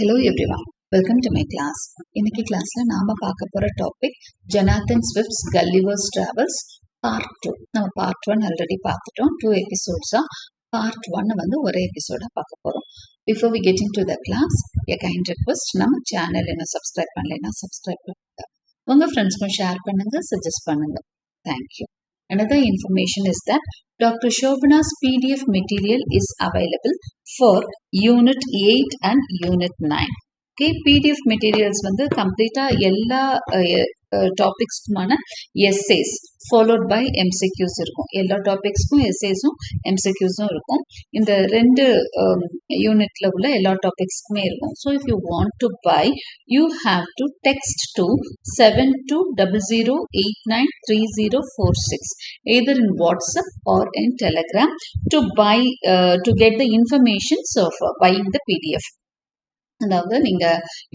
Hello everyone welcome to my class இன்னைக்கு கிளாஸ்ல நாம பார்க்க போற topic Jonathan Swift's Gulliver's Travels part two நம்ம பார்ட் ஒன் ஆல்ரெடி பார்த்துட்டோம். டூ எபிசோட்ஸா பார்ட் ஒன்னு வந்து ஒரே எபிசோடா பார்க்க போறோம். Before we getting to the class a kind request நம்ம சேனல் என்ன சப்ஸ்கிரைப் பண்ணலைன்னா சப்ஸ்கிரைப் பண்ணுங்க. உங்க ஃப்ரெண்ட்ஸ்க்கும் ஷேர் பண்ணுங்க சஜஸ்ட் பண்ணுங்க. Thank you Another information is that Dr. Shobana's PDF material is available for Unit 8 and Unit 9. Okay PDF materials வந்து கம்ப்ளீட்டாக எல்லா டாபிக்ஸ்க்குமான எஸ்ஏஸ் ஃபாலோட் பை எம்சிக்யூஸ் இருக்கும் எல்லா டாபிக்ஸ்க்கும் எஸ்ஏஸும் எம்சிக்யூஸும் இருக்கும் இந்த ரெண்டு யூனிட்ல உள்ள எல்லா டாபிக்ஸ்க்குமே இருக்கும் so if you want to buy you have to text to seven two double zero eight nine three zero four six either in WhatsApp or in Telegram to buy to get the informations of buying the PDF அதாவது நீங்க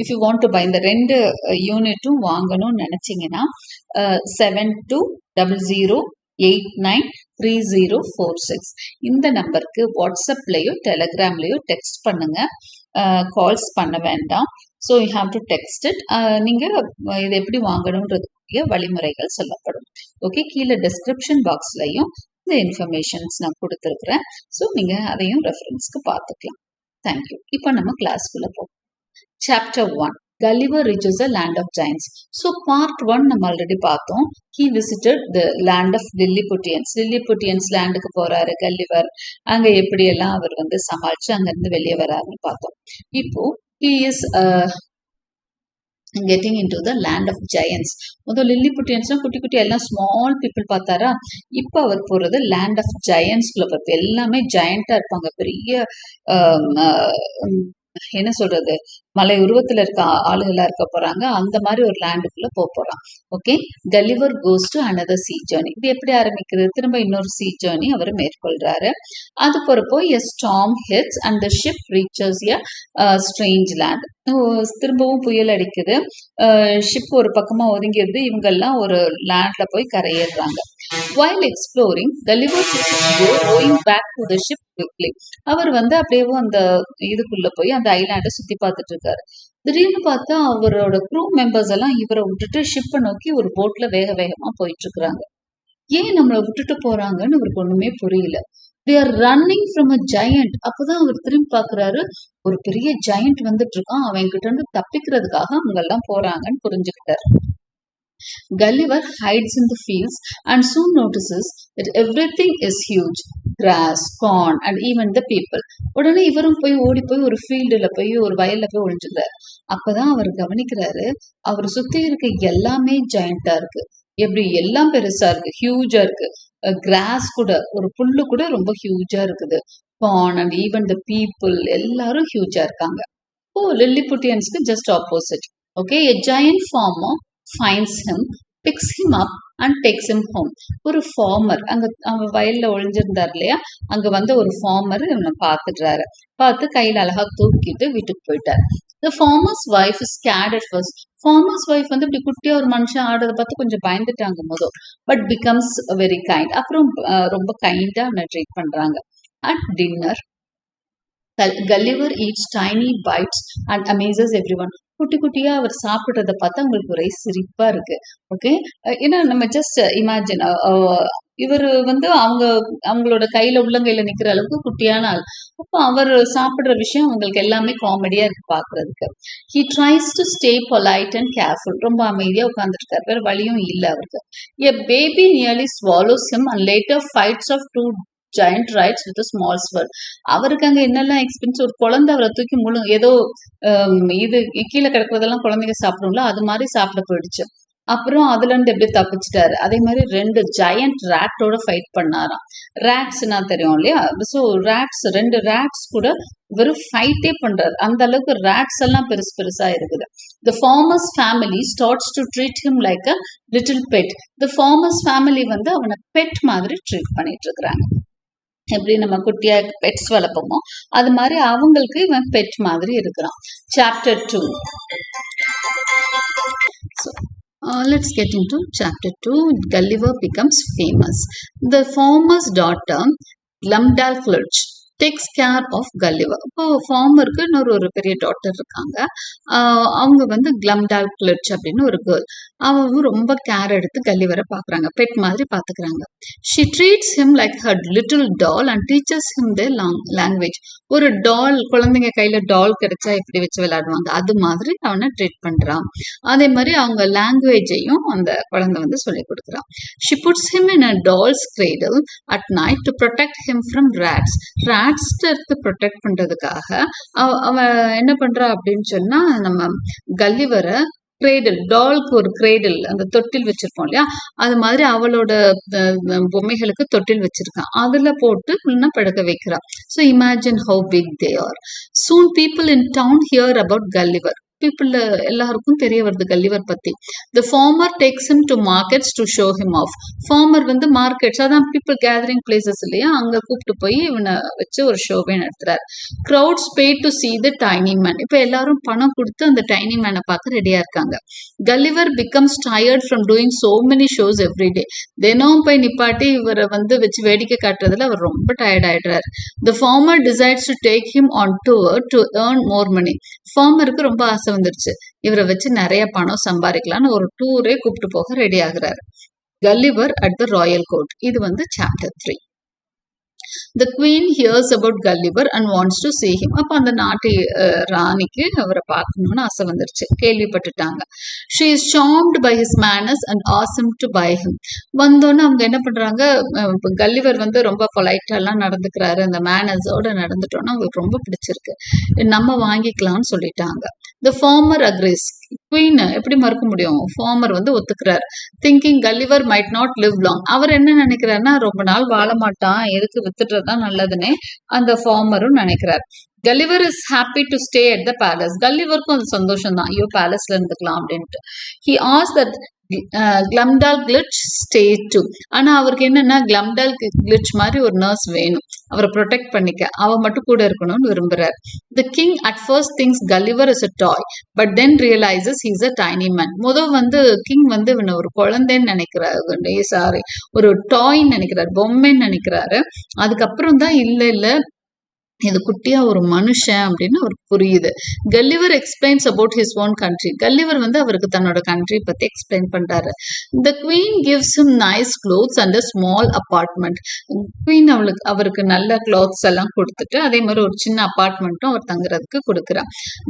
if you want to buy இந்த ரெண்டு uh, யூனிட்டும் வாங்கணும்னு நினைச்சீங்கன்னா seven two double zero eight nine three zero four six இந்த நம்பருக்கு வாட்ஸ்அப்லேயோ டெலகிராம்லேயோ டெக்ஸ்ட் பண்ணுங்க. Uh, கால்ஸ் பண்ண வேண்டாம். So you have to text it நீங்கள் இது எப்படி வாங்கணுன்றதுக்குரிய வழிமுறைகள் சொல்லப்படும். ஓகே கீழே டிஸ்கிரிப்ஷன் பாக்ஸ்லையும் இந்த இன்ஃபர்மேஷன்ஸ் நான் கொடுத்துருக்குறேன். ஸோ நீங்கள் அதையும் ரெஃபரன்ஸ்க்கு பார்த்துக்கலாம். தேங்க்யூ இப்போ நம்ம கிளாஸ்க்குள்ள போகணும் chapter one Gulliver reaches a land of giants so part one நம்ம ஆல்ரெடி பார்த்தோம். He visited the land of Lilliputians Lilliputians லேண்டுக்கு போறாரு கல்லிவர் அங்க எப்படியெல்லாம் அவர் வந்து சமாளிச்சு அங்கிருந்து வெளியே வராருன்னு பார்த்தோம். இப்போ he is getting into the land of giants முதல் லில்லிபுட்டியன்ஸ்லாம் குட்டி குட்டி எல்லாம் ஸ்மால் பீப்புள் பார்த்தாரா? இப்போ அவர் போறது லேண்ட் ஆஃப் ஜெயன்ஸ்குள்ள பார்த்து எல்லாமே ஜெயண்டா இருப்பாங்க. பெரிய என்ன சொல்றது? மலை உருவத்துல இருக்க ஆளுகளா இருக்க போறாங்க. அந்த மாதிரி ஒரு லேண்டுக்குள்ள போக போறான். Okay Gulliver goes to another sea journey இது எப்படி ஆரம்பிக்கிறது? திரும்ப இன்னொரு சீ ஜேர்னி அவர் மேற்கொள்றாரு. அது போறப்போ a storm hits and the ship reaches a strange land திரும்பவும் புயல் அடிக்குது. ஷிப் ஒரு பக்கமா ஒதுங்கிடுது. இவங்கெல்லாம் ஒரு லேண்ட்ல போய் கரையேறாங்க while exploring Gulliver going back to the ship quickly. அவர் வந்து அப்படியே அந்த இதுக்குள்ள போய் அந்த ஐலாண்டை சுத்தி பார்த்துட்டு இருக்காரு. திடீர்னு பார்த்தா அவரோட க்ரூ மெம்பர்ஸ் எல்லாம் இவரை விட்டுட்டு ஷிப்பை நோக்கி ஒரு போட்ல வேக வேகமா போயிட்டு இருக்கிறாங்க ஏன் நம்மளை விட்டுட்டு போறாங்கன்னு அவருக்கு ஒண்ணுமே புரியல. They are running from a giant அப்பதான் அவர் திரும்பி பாக்குறாரு ஒரு பெரிய ஜெயண்ட் வந்துட்டு இருக்கான். அவன் கிட்ட இருந்து தப்பிக்கிறதுக்காக அவங்க எல்லாம் போறாங்கன்னு புரிஞ்சுக்கிட்டார். Gulliver hides in the fields and soon notices that everything is huge. Grass corn and even the people உடனே இவரும் போய் ஓடி போய் ஒரு ஃபீல்டுல போய் ஒரு வயல்ல போய் ஒழிஞ்சுக்கிறாரு அப்பதான் அவர் கவனிக்கிறாரு அவர் சுத்தி இருக்க எல்லாமே ஜாயிண்டா இருக்கு. எப்படி? எல்லாம் பெருசா இருக்கு ஹியூஜா இருக்கு. கிராஸ் கூட ஒரு புல்லு கூட ரொம்ப ஹியூஜா இருக்குது. Corn and even the people எல்லாரும் ஹியூஜா இருக்காங்க. ஓ லில்லிபுட்டியன்ஸ்க்கு just opposite okay a giant farmer finds him picks him up and takes him home ஒரு ஃபார்மர் அங்க அவன் வயலில் ஒழிஞ்சிருந்தார் இல்லையா? அங்க வந்து ஒரு ஃபார்மர் இவனை பார்த்துடுறாரு. பார்த்து கையில அழகா தூக்கிட்டு வீட்டுக்கு போயிட்டார். The farmer's wife is scared at first farmer's wife வந்து இப்படி குட்டியா ஒரு மனுஷன் ஆடுறத பார்த்து கொஞ்சம் பயந்துட்டாங்க மோதோ பட் பிகம்ஸ் வெரி கைண்ட் அப்புறம் ரொம்ப கைண்டா அவனை ட்ரீட் பண்றாங்க. At dinner Gulliver eats tiny bites and amazes everyone குட்டி குட்டியா அவர் சாப்பிட்றத பார்த்தா அவங்களுக்கு ஒரே சிரிப்பா இருக்கு. ஓகே ஏன்னா நம்ம ஜஸ்ட் இமேஜின் இவர் வந்து அவங்க அவங்களோட கையில உள்ளங்கையில நிக்கிற அளவுக்கு குட்டியான ஆள். அப்போ அவர் சாப்பிடுற விஷயம் அவங்களுக்கு எல்லாமே காமெடியா இருக்கு பாக்குறதுக்கு he tries to stay polite and careful ரொம்ப அமைதியா உட்காந்துருக்காரு வேற வழியும் இல்லை அவருக்கு. A baby nearly swallows him and later fights off two giant rats with small sword அவருக்கு அங்க என்னெல்லாம் எக்ஸ்பீரியன்ஸ் ஒரு குழந்தை அவரை தூக்கி முழு ஏதோ இது கீழே கிடக்குறதெல்லாம் குழந்தைங்க சாப்பிடும்ல அது மாதிரி சாப்பிட போயிடுச்சு. அப்புறம் அதுல இருந்து எப்படி தப்பிச்சிட்டாரு. அதே மாதிரி ரெண்டு ஜெயண்ட் ரேட்டோட ஃபைட் பண்ணாராம். ரேட்ஸ்னா தெரியும் இல்லையா? ஸோ ரேட்ஸ் ரெண்டு ரேட்ஸ் கூட வெறும் ஃபைட்டே பண்றாரு. அந்த அளவுக்கு ரேட்ஸ் எல்லாம் பெருசு பெருசா இருக்குது. The farmer's family starts to treat him like a little pet the farmer's family வந்து அவனை பெட் மாதிரி ட்ரீட் பண்ணிட்டு இருக்கிறாங்க. எப்படி நம்ம குட்டியா பெட்ஸ் வளர்ப்போமோ அது மாதிரி அவங்களுக்கு இவன் பெட் மாதிரி இருக்கிறான் chapter two Uh, let's get into chapter 2. Gulliver becomes famous. The farmer's daughter, Glumdalclutch, takes care of Gulliver இப்போ ஃபார்மருக்கு இன்னொரு ஒரு பெரிய டாட்டர் இருக்காங்க. அவங்க வந்து கிளம்டால் கிளட்ச் அப்படின்னு ஒரு கேர்ள் அவங்க ரொம்ப கேர் எடுத்து கல்லிவரை பார்க்குறாங்க பெட் மாதிரி பார்த்துக்கிறாங்க she treats him like her little doll and teaches him the long language ஒரு டால் குழந்தைங்க கையில டால் கிடைச்சா எப்படி வச்சு விளையாடுவாங்க. அது மாதிரி அவனை ட்ரீட் பண்றான். அதே மாதிரி அவங்க லாங்குவேஜையும் அந்த குழந்தை வந்து சொல்லி கொடுக்குறான். She puts him in a doll's cradle at night to protect him from rats rat இருந்து ப்ரொடெக்ட் பண்றதுக்காக அவ- அவ என்ன பண்றா அப்படின்னு சொன்னா நம்ம கல்லிவரை கிரேடில் டால்க்கு ஒரு கிரேடில் அந்த தொட்டில் வச்சிருப்போம் இல்லையா? அது மாதிரி அவளோட பொம்மைகளுக்கு தொட்டில் வச்சிருக்கான் அதுல போட்டு உள்ள படுக்க வைக்கிறா. So imagine how big they are soon people in town hear about Gulliver people uh, எல்லாருக்கும் தெரிய வருது கல்லிவர் பத்தி. The farmer takes him to markets to show him off farmer வந்து மார்க்கெட்ஸ் அதான் பீப்புள் கேதரிங் பிளேசஸ் இல்லையா? அங்க கூப்பிட்டு போய் இவனை வச்சு ஒரு ஷோவே நடத்துறாரு. Crowds pay to see the tiny man இப்போ எல்லாரும் பணம் கொடுத்து அந்த டைனி மேனை பார்க்க ரெடியா இருக்காங்க. Gulliver becomes tired from doing so many shows every day தினமும் போய் நிப்பாட்டி இவரை வந்து வச்சு வேடிக்கை காட்டுறதுல அவர் ரொம்ப டயர்ட் ஆயிடுறாரு. The farmer decides to take him on tour to earn more money ஃபார்மருக்கு ரொம்ப ஆசை வந்துருச்சு. இவரை வச்சு நிறைய பணம் சம்பாதிக்கலாம்னு ஒரு டூரே கூப்பிட்டு போக ரெடி ஆகுறாரு. Gulliver at the royal court இது வந்து chapter three the queen hears about Gulliver and wants to see him அப்போ அந்த நாட்டு ராணிக்கு அவரை பார்க்கணும்னு ஆசை வந்துருச்சு. கேள்விப்பட்டுட்டாங்க. She is charmed by his manners and awesome to buy him வந்தோன்னே அவங்க என்ன பண்றாங்க? கல்லிவர் வந்து ரொம்ப பொலைட்டாலாம் நடந்துக்கிறாரு. அந்த மேனஸோட நடந்துட்டோன்னா அவங்களுக்கு ரொம்ப பிடிச்சிருக்கு. நம்ம வாங்கிக்கலாம்னு சொல்லிட்டாங்க. த ஃபார்மர் அக்ரிஸ் குயின் எப்படி மறுக்க முடியும்? ஃபார்மர் வந்து ஒத்துக்கிறார். Thinking Gulliver might not live long அவர் என்ன நினைக்கிறாருன்னா ரொம்ப நாள் வாழ மாட்டான். எதுக்கு வித்து கொடுத்துட்டு தான் நல்லதுன்னு அந்த ஃபார்மரும் நினைக்கிறார். Gulliver is happy to stay at the palace கல்லிவருக்கும் அது சந்தோஷம் தான் ஐயோ பேலஸ்ல இருந்துக்கலாம் அப்படின்ட்டு ஹி ஆஸ் that Glumdalclutch stay too ஆனா அவருக்கு என்னன்னா கிளம்டால் கிளிட்ச் மாதிரி ஒரு நர்ஸ் வேணும். அவரை ப்ரொடெக்ட் பண்ணிக்க. அவ மட்டும் கூட இருக்கணும்னு விரும்புறாரு. The king at first thinks Gulliver is a toy but then realises is a tiny man முதல் வந்து கிங் வந்து இவனை ஒரு குழந்தைன்னு நினைக்கிறாரு சாரி. ஒரு டாய்ன்னு நினைக்கிறாரு பொம்மைன்னு நினைக்கிறாரு. அதுக்கப்புறம் தான் இல்லை இல்லை இது குட்டியா ஒரு மனுஷன் அப்படின்னு அவருக்கு புரியுது. Gulliver explains about his own country Gulliver வந்து அவருக்கு தன்னோட கண்ட்ரி பத்தி எக்ஸ்பிளைன் பண்றாரு. The queen gives him nice clothes and a small apartment queen அவளுக்கு அவருக்கு நல்ல கிளாத்ஸ் எல்லாம் கொடுத்துட்டு அதே மாதிரி ஒரு சின்ன அப்பார்ட்மெண்ட்டும் அவர் தங்குறதுக்கு கொடுக்குறா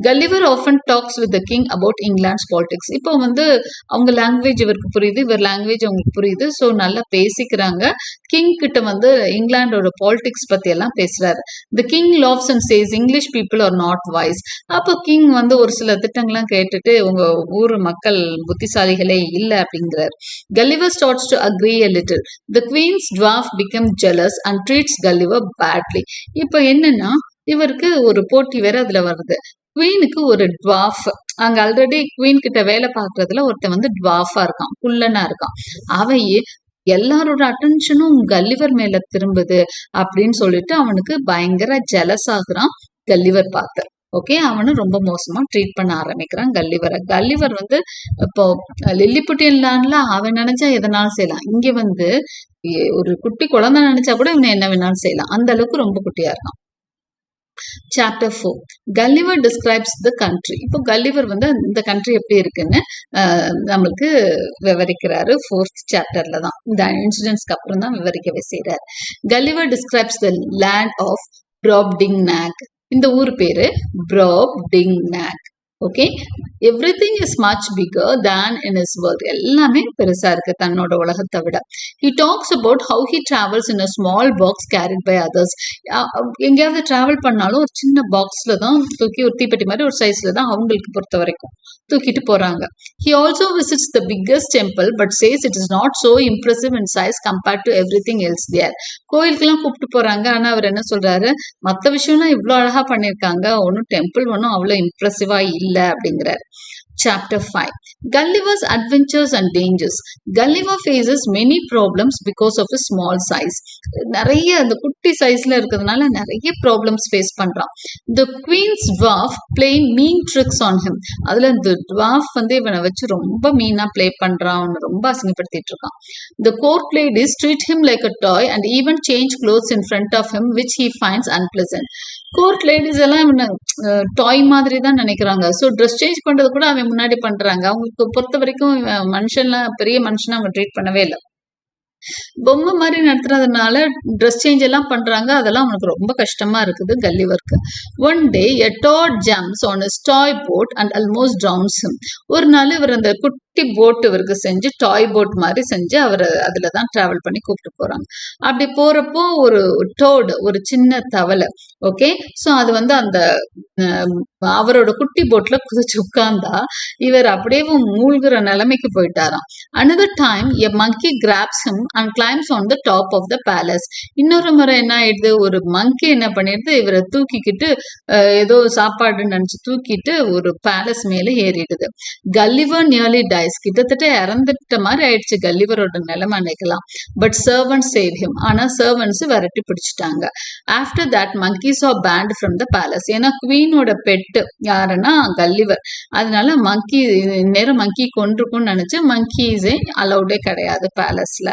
Gulliver often talks with the king about England's politics இப்போ வந்து அவங்க லாங்குவேஜ் இவருக்கு புரியுது இவர் லாங்குவேஜ் அவங்களுக்கு புரியுது. ஸோ நல்லா பேசிக்கிறாங்க. கிங் கிட்ட வந்து இங்கிலாண்டோட பாலிடிக்ஸ் பத்தி எல்லாம் பேசுறாரு. The king king laughs and says English people are not wise அப்போ கிங் வந்து ஒரு சில திட்டங்கள்லாம் கேட்டுட்டு உங்க ஊர் மக்கள் புத்திசாலிகளே இல்லை அப்படிங்கிறார். Gulliver starts to agree a little the queen's dwarf become jealous and treats Gulliver badly இப்போ என்னன்னா இவருக்கு ஒரு போட்டி வேற அதுல வருது. குவீனுக்கு ஒரு டுவாஃப் அங்க ஆல்ரெடி குவீன் கிட்ட வேலை பார்க்கறதுல ஒருத்தன் வந்து டுவாஃபா இருக்கான் குள்ளனா இருக்கான். அவையே எல்லாரோட அட்டென்ஷனும் கல்லிவர் மேல திரும்புது அப்படின்னு சொல்லிட்டு அவனுக்கு பயங்கர ஜெலஸ் ஆகுறான் கல்லிவர் பார்த்து. ஓகே அவனை ரொம்ப மோசமா ட்ரீட் பண்ண ஆரம்பிக்கிறான் கல்லிவரை கல்லிவர் வந்து இப்போ லில்லிபுட்டியன் லேண்ட்ல அவன் நினைச்சா எதனாலும் செய்யலாம். இங்க வந்து ஒரு குட்டி குழந்தை நினைச்சா கூட இவனை என்ன வேணாலும் செய்யலாம். அந்த அளவுக்கு ரொம்ப குட்டியா இருக்கான். Chapter four Gulliver describes the country இப்போ கல்லிவர் வந்து இந்த கண்ட்ரி எப்படி இருக்குன்னு நம்மளுக்கு விவரிக்கிறாரு ஃபோர்த் சாப்டர்ல தான். இந்த இன்சிடென்ட்ஸ்க்கு அப்புறம் தான் விவரிக்கவே செய்கிறார் Gulliver describes the land of Brobdingnag இந்த ஊர் பேரு Brobdingnag okay everything is much bigger than in his world எல்லாமே பெருசா இருக்கு தன்னோட உலகத்தை விட. He talks about how he travels in a small box carried by others எங்கேயாவது டிராவல் பண்ணாலும் ஒரு சின்ன பாக்ஸ்ல தான் தூக்கி ஒரு தீப்பெட்டி மாதிரி ஒரு சைஸ்ல தான் அவங்களுக்கு பொறுத்த வரைக்கும் தூக்கிட்டு போறாங்க. He also visits the biggest temple but says it is not so impressive in size compared to everything else there கோயிலுக்கெல்லாம் கூப்பிட்டு போறாங்க. ஆனா அவர் என்ன சொல்றாரு? மற்ற விஷயம்லாம் இவ்வளோ அழகா பண்ணியிருக்காங்க. ஒன்றும் டெம்பிள் ஒன்றும் அவ்வளோ இம்ப்ரெசிவா இல்லை. அப்படிங்கிறாரு. Chapter 5 Gulliver's Adventures and Dangers. Gulliver faces many problems because of his small size. நிறைய அந்த குட்டி சைஸ்ல இருக்கிறதுனால நிறைய ப்ராப்ளம்ஸ் ஃபேஸ் பண்றான். The queen's dwarf playing mean tricks on him அதுல இந்த டுவாஃப் வந்து இவனை வச்சு ரொம்ப மீனா ப்ளே பண்றான். அவனை ரொம்ப அசிங்கப்படுத்திட்டு இருக்கான். The court ladies treat him like a toy and even change clothes in front of him which he finds unpleasant court ladies எல்லாம் இவனை டாய் மாதிரி தான் நினைக்கிறாங்க. ஸோ ட்ரெஸ் சேஞ்ச் பண்ணுறது கூட அவன் முன்னாடி பண்றாங்க. அவங்களுக்கு பொறுத்த வரைக்கும் மனுஷன்லாம் பெரிய மனுஷனை அவங்க ட்ரீட் பண்ணவே இல்லை. பொம்மை மாதிரி நடத்துறதுனால ட்ரெஸ் சேஞ்ச் எல்லாம் பண்றாங்க. அதெல்லாம் அவனுக்கு ரொம்ப கஷ்டமா இருக்குது Gulliver one day a dot jumps on toy boat and almost drowns ஒரு நாள் இவர் அந்த குட் குட்டி போட் இவருக்கு செஞ்சு டாய் போட் மாதிரி செஞ்சு அவர் அதில் தான் ட்ராவல் பண்ணி கூப்பிட்டு போகிறாங்க அப்படி போகிறப்போ ஒரு டோடு ஒரு சின்ன தவளை ஓகே ஸோ அது வந்து அந்த அவரோட குட்டி போட்டில் குதிச்சு உட்கார்ந்தா இவர் அப்படியே மூழ்கிற நிலைமைக்கு போயிட்டாராம். Another time a monkey grabs him and climbs on the top of the palace இன்னொரு முறை என்ன ஆயிடுது? ஒரு மங்கி என்ன பண்ணிடுது? இவரை தூக்கிக்கிட்டு ஏதோ சாப்பாடு நினச்சி தூக்கிட்டு ஒரு பேலஸ் மேலே ஏறிடுது. கல்லிவர் நியர்லி டை டைஸ் கிட்டத்தட்ட இறந்துட்ட மாதிரி ஆயிடுச்சு கல்லிவரோட நிலைமை நினைக்கலாம் பட் சர்வன்ட் சேவ் ஹிம் ஆனா சர்வன்ஸ் விரட்டி பிடிச்சிட்டாங்க. After that monkeys of banned from the palace ஏன்னா குவீனோட பெட்டு யாருன்னா கல்லிவர் அதனால மங்கி நேரம் மங்கி கொண்டிருக்கும்னு நினச்சி மங்கீஸே அலௌடே கிடையாது பேலஸ்ல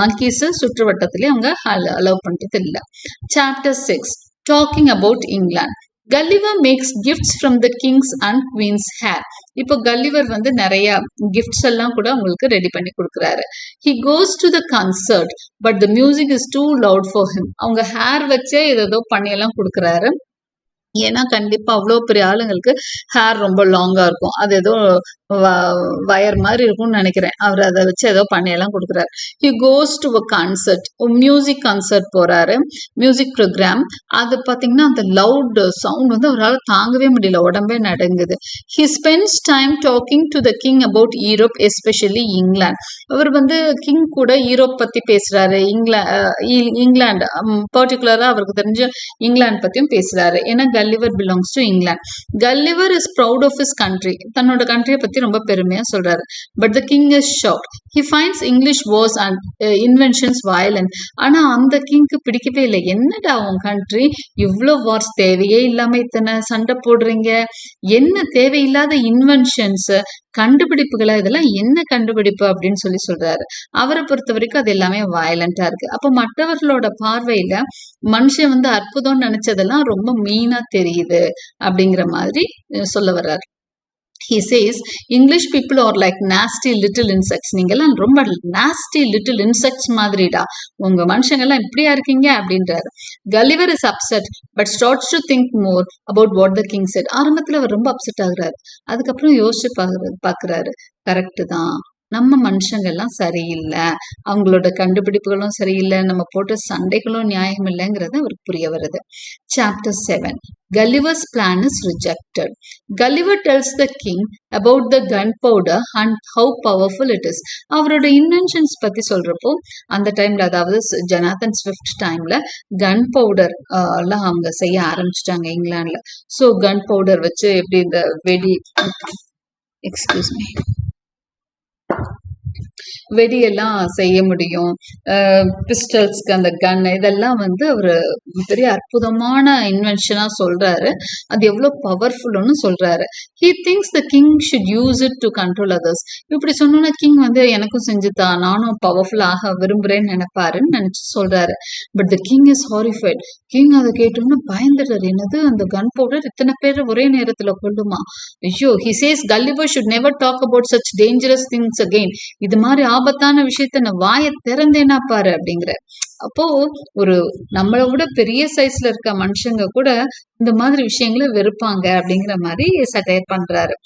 மங்கீஸை சுற்றுவட்டத்திலே அவங்க அலோவ் பண்றது இல்லை chapter six talking about England Gulliver makes gifts from the king's and queen's hair இப்போ கல்லிவர் வந்து நிறைய கிஃப்ட்ஸ் எல்லாம் கூட அவங்களுக்கு ரெடி பண்ணி கொடுக்குறாரு. He goes to the concert but the music is too loud for him அவங்க ஹேர் வச்சே ஏதோ பண்ணியெல்லாம் கொடுக்குறாரு. ஏன்னா கண்டிப்பா அவ்வளோ பெரிய ஆளுங்களுக்கு ஹேர் ரொம்ப லாங்கா இருக்கும். அது ஏதோ வயர் மாதிரி இருக்கும்னு நினைக்கிறேன். அவர் அதை வச்சு ஏதோ பண்ணியெல்லாம் கொடுக்குறாரு. He goes to a concert music concert போறாரு மியூசிக் ப்ரோக்ராம் அது பார்த்தீங்கன்னா அந்த லவுட் சவுண்ட் வந்து அவரால் தாங்கவே முடியல. உடம்பே நடங்குது. He spends time talking to the king about Europe especially England அவர் வந்து கிங் கூட யூரோப் பத்தி பேசுறாரு. இங்கிலா இங்கிலாந்து பர்டிகுலரா அவருக்கு தெரிஞ்ச இங்கிலாந்து பத்தியும் பேசுறாரு. ஏன்னா Gulliver belongs to England Gulliver is proud of his country தன்னோட கண்ட்ரியை பத்தி ரொம்ப பெருமையா சொல்றாரு. But the king is shocked he finds English wars and inventions violent ஆனா அந்த கிங்க்கு பிடிக்கவே இல்லை. என்னடா உன் கண்ட்ரி இவ்வளோ வார்ஸ் தேவையே இல்லாம இத்தனை சண்டை போடுறீங்க? என்ன தேவையில்லாத இன்வென்ஷன்ஸ் கண்டுபிடிப்புகளா இதெல்லாம் என்ன கண்டுபிடிப்பு அப்படின்னு சொல்லி சொல்றாரு. அவரை பொறுத்த வரைக்கும் அது எல்லாமே வயலண்டா இருக்கு. அப்ப மற்றவர்களோட பார்வையில மனுஷன் வந்து அற்புதம்னு நினைச்சதெல்லாம் ரொம்ப மீனா தெரியுது அப்படிங்கிற மாதிரி சொல்ல வர்றாரு. He says English people are like nasty little insects நீங்கள்லாம் ரொம்ப நாஸ்டி லிட்டில் இன்செக்ட்ஸ் மாதிரிடா. உங்க மனுஷங்கெல்லாம் இப்படியா இருக்கீங்க? அப்படின்றாரு. Gulliver is upset but starts to think more about what the king said ஆரம்பத்துல அவர் ரொம்ப அப்செட் ஆகுறாரு. அதுக்கப்புறம் யோசிச்சு பாக்குறாரு பாக்குறாரு. கரெக்டு தான். நம்ம மனுஷங்க எல்லாம் சரியில்லை. அவங்களோட கண்டுபிடிப்புகளும் சரியில்லை. நம்ம போட்ட சண்டைகளும் நியாயம் இல்லைங்கிறது அவருக்கு புரிய வருது. Chapter seven Gulliver's plan is rejected Gulliver tells the king about the gunpowder and how powerful it is அவரோட இன்வென்ஷன்ஸ் பத்தி சொல்றப்போ அந்த டைம்ல அதாவது ஜனாதன் ஸ்விஃப்ட் டைம்ல கன் பவுடர் எல்லாம் அவங்க செய்ய ஆரம்பிச்சிட்டாங்க இங்கிலாந்துல. ஸோ கன் பவுடர் வச்சு எப்படி இந்த வெடி எக்ஸ்கியூஸ் மீ you வெடியெல்லாம் செய்ய முடியும். பிஸ்டல்ஸ்க்கு அந்த கன் இதெல்லாம் வந்து அவர் பெரிய அற்புதமான இன்வென்ஷனாக சொல்றாரு. அது எவ்வளோ பவர்ஃபுல்னு சொல்றாரு. He thinks the king should use it to control others இப்படி சொன்னோன்னா கிங் வந்து எனக்கும் செஞ்சுதா நானும் பவர்ஃபுல் ஆக நினைப்பாருன்னு நினைச்சு சொல்றாரு. But the king is horrified king அதை கேட்டோம்னா பயந்துடுறாரு. என்னது அந்த கன் பவுடர் இத்தனை பேர் ஒரே நேரத்தில் கொள்ளுமா ஐயோ he says Gulliver should never talk about such dangerous things again இது மாதிரி ஆபத்தான விஷயத்த நான் வாயை திறந்தேனா பாரு அப்படிங்கிற. அப்போ ஒரு நம்மளை விட பெரிய சைஸ்ல இருக்க மனுஷங்க கூட இந்த மாதிரி விஷயங்களை வெறுப்பாங்க அப்படிங்கிற மாதிரி சட்டையர் பண்றாரு.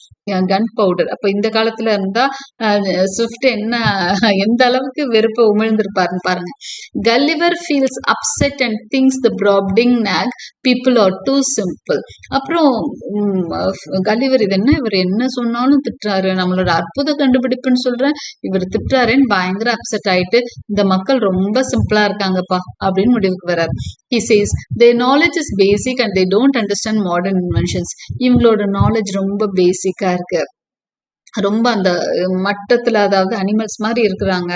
கன் பவுடர் அப்ப இந்த காலத்துல இருந்தா ஸ்விஃப்ட் என்ன எந்த அளவுக்கு வெறுப்பை உமிழ்ந்திருப்பாருன்னு பாருங்க. Gulliver feels upset and thinks the Brobdingnag people are too simple அப்புறம் கல்லிவர் இது என்ன? இவர் என்ன சொன்னாலும் திட்டுறாரு. நம்மளோட அற்புத கண்டுபிடிப்புன்னு சொல்றேன். இவர் திட்டுறாருன்னு பயங்கர அப்செட் ஆயிட்டு இந்த மக்கள் ரொம்ப சிம்பிளா இருக்காங்கப்பா அப்படின்னு முடிவுக்கு வர்றாரு. He they knowledge is basic and they they don't understand modern inventions இவங்களோட நாலேஜ் ரொம்ப பேசிக்கா இருக்கு. ரொம்ப அந்த மட்டத்துல அதாவது அனிமல்ஸ் மாதிரி இருக்கிறாங்க.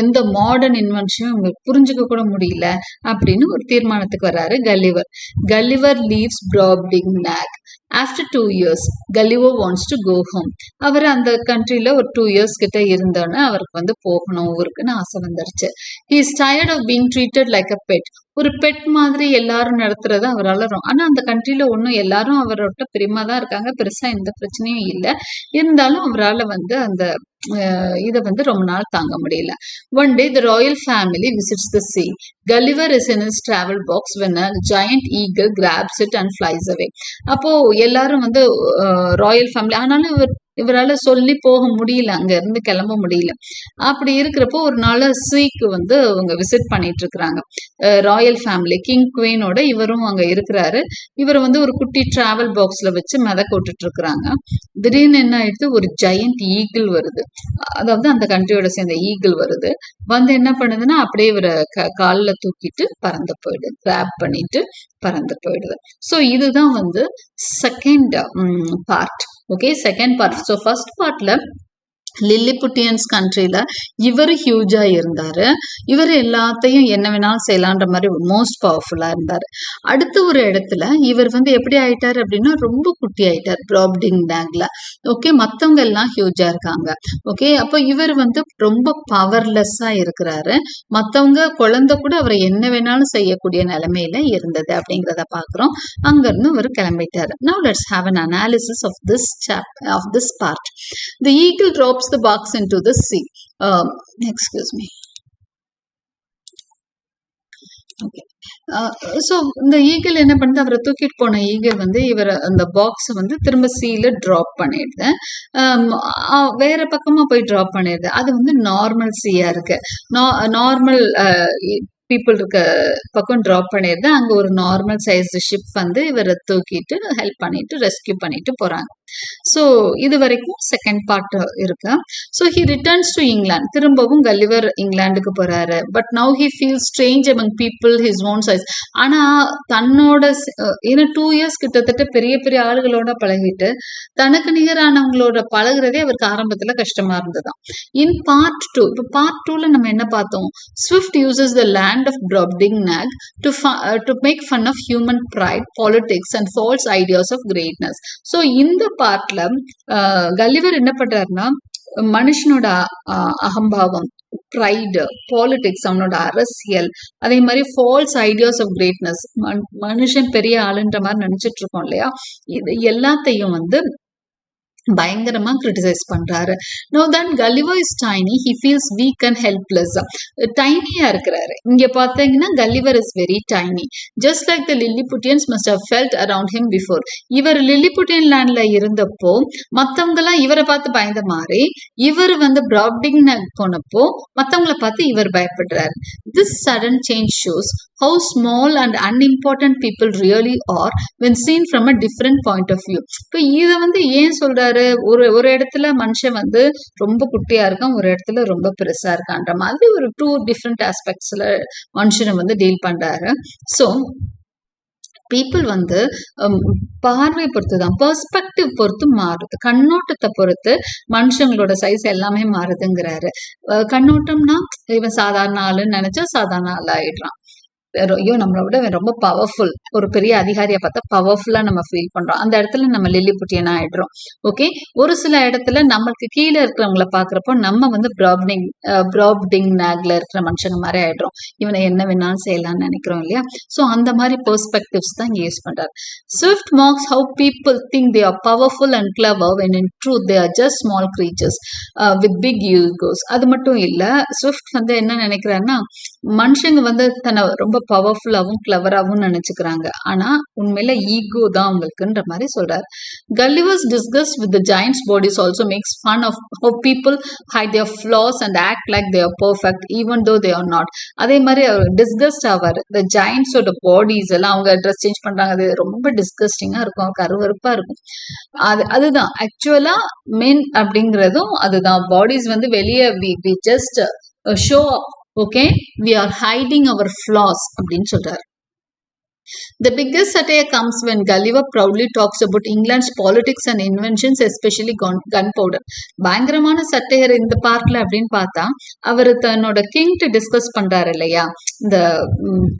எந்த மாடர்ன் இன்வென்ஷனும் அவங்களுக்கு புரிஞ்சுக்க கூட முடியல அப்படின்னு ஒரு தீர்மானத்துக்கு வர்றாரு Gulliver Gulliver leaves Brobdingnag after two years Gulliver wants to go home அவர் அந்த கண்ட்ரில ஒரு டூ இயர்ஸ் கிட்ட இருந்தோன்னே அவருக்கு வந்து போகணும் ஊருக்குன்னு ஆசை வந்துருச்சு. He is tired of being treated like a pet ஒரு பெட் மாதிரி எல்லாரும் நடத்துறது அவரால் ஆனால் அந்த கண்ட்ரியில் ஒன்றும் எல்லாரும் அவரோட பெருமா தான் இருக்காங்க. பெருசாக எந்த பிரச்சனையும் இல்லை. இருந்தாலும் அவரால் வந்து அந்த இதை வந்து ரொம்ப நாள் தாங்க முடியல. One day the royal family visits the sea Gulliver is in his travel box when a giant eagle grabs it and flies away அப்போ எல்லாரும் வந்து ராயல் ஃபேமிலி ஆனாலும் இவர் இவரால் சொல்லி போக முடியல அங்கேருந்து கிளம்ப முடியல. அப்படி இருக்கிறப்போ ஒரு நாள் சீக்கு வந்து அவங்க விசிட் பண்ணிட்டு இருக்கிறாங்க. ராயல் ஃபேமிலி கிங் குவீனோட இவரும் அங்கே இருக்கிறாரு. இவர் வந்து ஒரு குட்டி டிராவல் பாக்ஸில் வச்சு மிதக்க விட்டுட்டு இருக்கிறாங்க. திடீர்னு என்ன ஆயிடுது? ஒரு ஜெயண்ட் ஈகிள் வருது. அதாவது அந்த கண்ட்ரியோட சேர்ந்த ஈகிள் வருது. வந்து என்ன பண்ணுதுன்னா அப்படியே இவரை க காலில் தூக்கிட்டு பறந்து போயிடுது. கிராப் பண்ணிட்டு பறந்து போயிடுது. ஸோ இதுதான் வந்து second part okay second part so first பார்ட்டில் லில்லிபுட்டியன்ஸ் கண்ட்ரியில் இவர் ஹியூஜாக இருந்தார். இவர் எல்லாத்தையும் என்ன வேணாலும் செய்யலான்ற மாதிரி மோஸ்ட் பவர்ஃபுல்லாக இருந்தார். அடுத்த ஒரு இடத்துல இவர் வந்து எப்படி ஆயிட்டார் அப்படின்னா ரொம்ப குட்டி ஆயிட்டார் ப்ராப்டிங் டேங்கில் ஓகே மற்றவங்க எல்லாம் ஹியூஜாக இருக்காங்க. ஓகே அப்போ இவர் வந்து ரொம்ப பவர்லெஸ்ஸாக இருக்கிறாரு. மற்றவங்க குழந்தை கூட அவரை என்ன வேணாலும் செய்யக்கூடிய நிலைமையில இருந்தது அப்படிங்கிறத பார்க்குறோம். அங்கேருந்து அவர் கிளம்பிட்டார். Now let's have an analysis of this chap of this part the eagle drops the box into the sea. Um, excuse me. Okay so uh, இந்த ஈகிள் என்ன பண்ணுது? அவரை தூக்கிட்டு போன ஈகிள் வந்து இவர் அந்த பாக்ஸை வந்து திரும்ப சீல ட்ராப் பண்ணிடுது. Um, வேற பக்கமா போய் ட்ராப் பண்ணிடுது. அது வந்து நார்மல் சீயா இருக்கு. நார்மல் பீப்புள் இருக்க பக்கம் ட்ராப் பண்ணியிருந்தேன் அங்கே ஒரு நார்மல் சைஸ் ஷிப் வந்து இவரை தூக்கிட்டு ஹெல்ப் பண்ணிட்டு ரெஸ்கியூ பண்ணிட்டு போகிறாங்க ஸோ இது வரைக்கும் செகண்ட் பார்ட் இருக்கு. So he returns to England திரும்பவும் கல்லிவர் இங்கிலாந்துக்கு போறாரு. But now he feel strange among people his own size ஆனால் தன்னோட ஏன்னா டூ இயர்ஸ் கிட்டத்தட்ட பெரிய பெரிய ஆளுகளோட பழகிட்டு தனக்கு நிகரானவங்களோட பழகுறதே அவருக்கு ஆரம்பத்தில் கஷ்டமா இருந்ததுதான் இன் பார்ட் டூ இப்போ பார்ட் டூவில் நம்ம என்ன பார்த்தோம்? Swift uses the land of Brobdingnag to to make fun of human pride politics and false ideas of greatness so இந்த பார்ட்ல கல்லிவர் என்ன பண்றாருன்னா மனுஷனோட அகம்பாவம் ப்ரைடு பாலிடிக்ஸ் அவனோட அரசியல் அதே மாதிரி ஃபால்ஸ் ஐடியாஸ் ஆஃப் கிரேட்னஸ் மனுஷன் பெரிய ஆளுன்ற மாதிரி நினச்சிட்டு இருக்கோம் இல்லையா இது எல்லாத்தையும் வந்து பயங்கரமா கிரிட்டிசைஸ் பண்றாரு. Now then Gulliver is tiny he feels weak and helpless டைனியா இருக்கிறாரு. இங்க பாத்தீங்கன்னா Gulliver is very tiny just like the Lilliputians must have felt around him before இவர் லில்லிபுட்டியன் லேண்ட்ல இருந்தப்போ மத்தவங்க இவரை பார்த்து பயந்த மாதிரி இவர் வந்து பிராப்டிங் போனப்போ மத்தவங்களை பார்த்து இவர் பயப்படுறாரு. This sudden change shows how small and unimportant people really are when seen from a different point of view இப்போ இதை வந்து ஏன் சொல்றாரு? ஒரு ஒரு இடத்துல மனுஷன் வந்து ரொம்ப குட்டியா இருக்கான் ஒரு இடத்துல ரொம்ப பெருசா இருக்கான்ற மாதிரி ஒரு டூ டிஃப்ரெண்ட் ஆஸ்பெக்ட்ஸ்ல மனுஷனை வந்து டீல் பண்றாரு. ஸோ பீப்புள் வந்து um, பார்வை பொறுத்து தான் பெர்ஸ்பெக்டிவ் பொறுத்து மாறுது. கண்ணோட்டத்தை பொறுத்து மனுஷங்களோட சைஸ் எல்லாமே மாறுதுங்கிறாரு. கண்ணோட்டம்னா இவன் சாதாரண ஆளுன்னு நினைச்சா சாதாரண ஆள் ஆயிடுறான். ஐயோ நம்மளை விட ரொம்ப பவர்ஃபுல் ஒரு பெரிய அதிகாரியை பார்த்தா பவர்ஃபுல்லா நம்ம ஃபீல் பண்றோம். அந்த இடத்துல நம்ம லில்லி புட்டியனா ஆயிடுறோம் ஓகே ஒரு சில இடத்துல நம்மளுக்கு கீழே இருக்கிறவங்கள பாக்குறப்போ நம்ம வந்து ப்ராப்டிங் ப்ராப்டிங் நாக்ல இருக்கிற மனுஷங்க மாதிரி ஆயிடுறோம். இவனை என்ன வேணாலும் செய்யலாம்னு நினைக்கிறோம் இல்லையா? ஸோ அந்த மாதிரி பெர்ஸ்பெக்டிவ்ஸ் தான் இங்கே யூஸ் பண்றாரு. Swift marks how people think they are powerful and clever when in true they are just small creatures with big egos அது மட்டும் இல்லை ஸ்விஃப்ட் வந்து என்ன நினைக்கிறாருன்னா மனுஷங்க வந்து தன்னை ரொம்ப பவர்ஃபுல்லாகவும் கிளவராகவும் நினைச்சுக்கிறாங்க. ஆனா உண்மையில ஈகோ தான் அவங்களுக்குன்ற மாதிரி சொல்றாரு. Gulliver's discuss with the giants bodies also makes fun of how people hide their flaws and act like they're perfect even though they are not அதே மாதிரி அவர் டிஸ்கஸ்ட் ஆவார். இந்த ஜாயின்ஸோட பாடிஸ் எல்லாம் அவங்க ட்ரெஸ் சேஞ்ச் பண்றாங்க. அது ரொம்ப டிஸ்கஸ்டிங்கா இருக்கும். கருவறுப்பா இருக்கும். அது அதுதான். ஆக்சுவலா மென் அப்படிங்கிறதும் அதுதான். பாடிஸ் வந்து வெளியே we we just show okay we are hiding our flaws அப்படின்னு சொல்றாரு. The biggest satire comes when Gulliver proudly talks about England's politics and inventions, especially gunpowder. பயங்கரமான சட்டையர் இந்த பார்ட்ல அப்படின்னு பார்த்தா அவர் தன்னோட கிங்ட்டு டிஸ்கஸ் பண்றாரு இல்லையா? இந்த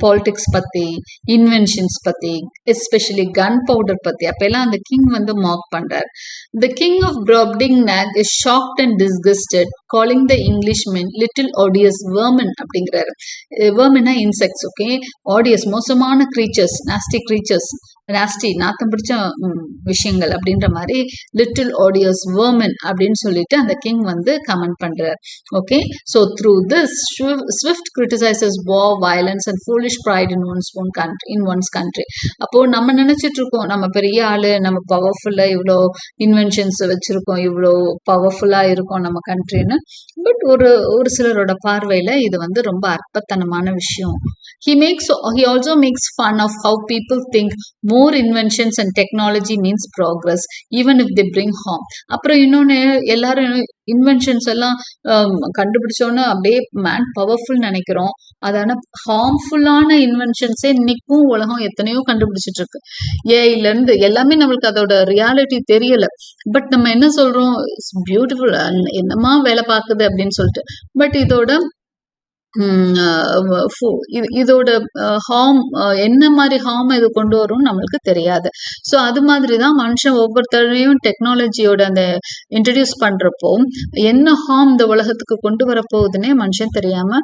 பாலிடிக்ஸ் பத்தி இன்வென்ஷன்ஸ் பத்தி எஸ்பெஷலி கன் பவுடர் பத்தி. அப்பெல்லாம் அந்த கிங் வந்து மாக் பண்றாரு. The king of Brobdingnag is shocked and disgusted calling the English men little odious vermin அப்படிங்கிறாரு வேர்மனா இன்செக்ட்ஸ் ஓகே ஆடியஸ் மோசமான க்ரீச்சர்ஸ் நாஸ்டி க்ரீச்சர்ஸ் நாஸ்டி நாத்தம் பிடிச்ச விஷயங்கள் அப்படின்ற மாதிரி லிட்டில் ஆடியோஸ் வேர்மன் அப்படின்னு சொல்லிட்டு அந்த கிங் வந்து கமெண்ட் பண்றார். Okay so through this Swift criticises war violence and foolish pride in one's one country in one's country அப்போ நம்ம நினைச்சிட்டு இருக்கோம் நம்ம பெரிய ஆளு நம்ம பவர்ஃபுல்லா இவ்வளோ இன்வென்ஷன்ஸ் வச்சிருக்கோம் இவ்வளோ பவர்ஃபுல்லா இருக்கும் நம்ம கண்ட்ரின்னு பட் ஒரு ஒரு சிலரோட பார்வையில இது வந்து ரொம்ப அற்பத்தனமான விஷயம். He he also makes fun of how people people think more inventions and technology means progress even if they bring harm அப்புறம் இன்னொன்று எல்லாரும் இன்வென்ஷன்ஸ் எல்லாம் um, கண்டுபிடிச்சோன்னு அப்படியே மேன் பவர்ஃபுல் நினைக்கிறோம். அதான ஹார்ம்ஃபுல்லான இன்வென்ஷன்ஸே இன்னைக்கும் உலகம் எத்தனையோ கண்டுபிடிச்சிட்டு இருக்கு. ஏஐல இருந்து எல்லாமே நம்மளுக்கு அதோட ரியாலிட்டி தெரியல. பட் நம்ம என்ன சொல்றோம்? பியூட்டிஃபுல் என்னமா வேலை பார்க்குது அப்படின்னு சொல்லிட்டு. பட் இதோட இது- இதோட ஹார்ம் என்ன மாதிரி ஹார்ம் இது கொண்டு வரும்னு நம்மளுக்கு தெரியாது. ஸோ அது மாதிரி தான் மனுஷன் ஒவ்வொருத்தரையும் டெக்னாலஜியோட அந்த இன்ட்ரடியூஸ் பண்றப்போ என்ன ஹார்ம் இந்த உலகத்துக்கு கொண்டு வரப்போகுதுன்னே மனுஷன் தெரியாம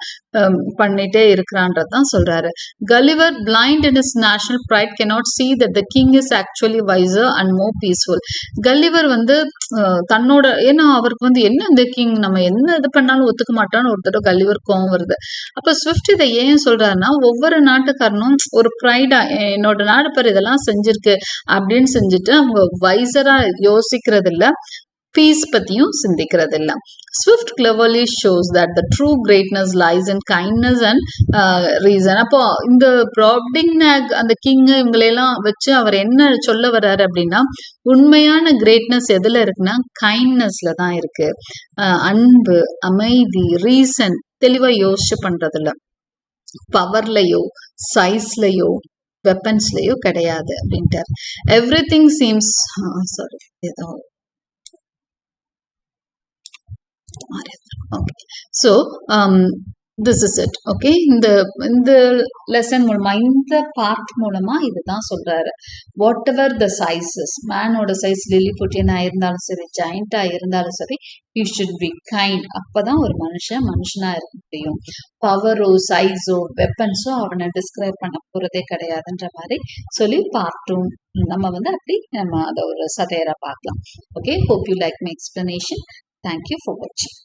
பண்ணிட்டே இருக்கிறான்றது தான் சொல்றாரு. Gulliver blind in his national pride cannot see that the king is actually wiser and more peaceful Gulliver வந்து தன்னோட ஏன்னா அவருக்கு வந்து என்ன இந்த கிங் நம்ம என்ன இது பண்ணாலும் ஒத்துக்க மாட்டான்னு ஒருத்தர் கல்லிவர் கோவம் வருது. அப்ப ஸ்விஃப்ட் இதை ஏன் சொல்றாருன்னா ஒவ்வொரு நாட்டுக்காரனும் ஒரு ப்ரைடா என்னோட நாடு பேர் இதெல்லாம் செஞ்சிருக்கு அப்படின்னு செஞ்சுட்டு அவங்க வைசரா யோசிக்கிறது இல்ல பீஸ் பத்தியும் சிந்திக்கிறது இல்ல Swift cleverly shows that the true greatness lies and kindness and reason அப்போ இந்த ப்ராப்டிங் அந்த கிங் இவங்களையெல்லாம் வச்சு அவர் என்ன சொல்ல வர்றாரு அப்படின்னா உண்மையான கிரேட்னஸ் எதுல இருக்குன்னா கைண்ட்னஸ்ல தான் இருக்கு. அஹ் அன்பு அமைதி ரீசன் தெளிவா யோசிச்சு பண்றதுல பவர்லயோ சைஸ்லயோ வெப்பன்ஸ்லயோ கிடையாது அப்படின்ட்டார். எவ்ரி திங் சீம்ஸ் சாரி ஏதோ okay so um, this is it okay இந்த இந்த லெசன் மூலமா இந்த பார்ட் மூலமா இதுதான் சொல்றாரு. வாட் எவர் த சைஸஸ் மேனோட சைஸ் லில்லி புட்டியனா இருந்தாலும் சரி ஜாயிண்டா இருந்தாலும் சரி யூ ஷுட் பி கைண்ட் அப்பதான் ஒரு மனுஷன் மனுஷனா இருக்க முடியும். பவரோ சைஸோ வெப்பன்ஸோ அவனை டிஸ்கிரைப் பண்ண போறதே கிடையாதுன்ற மாதிரி சொல்லி பார்ட்டும் நம்ம வந்து அப்படி நம்ம அதை ஒரு சதையரா பார்க்கலாம். Okay hope you like my explanation thank you for வாட்சிங்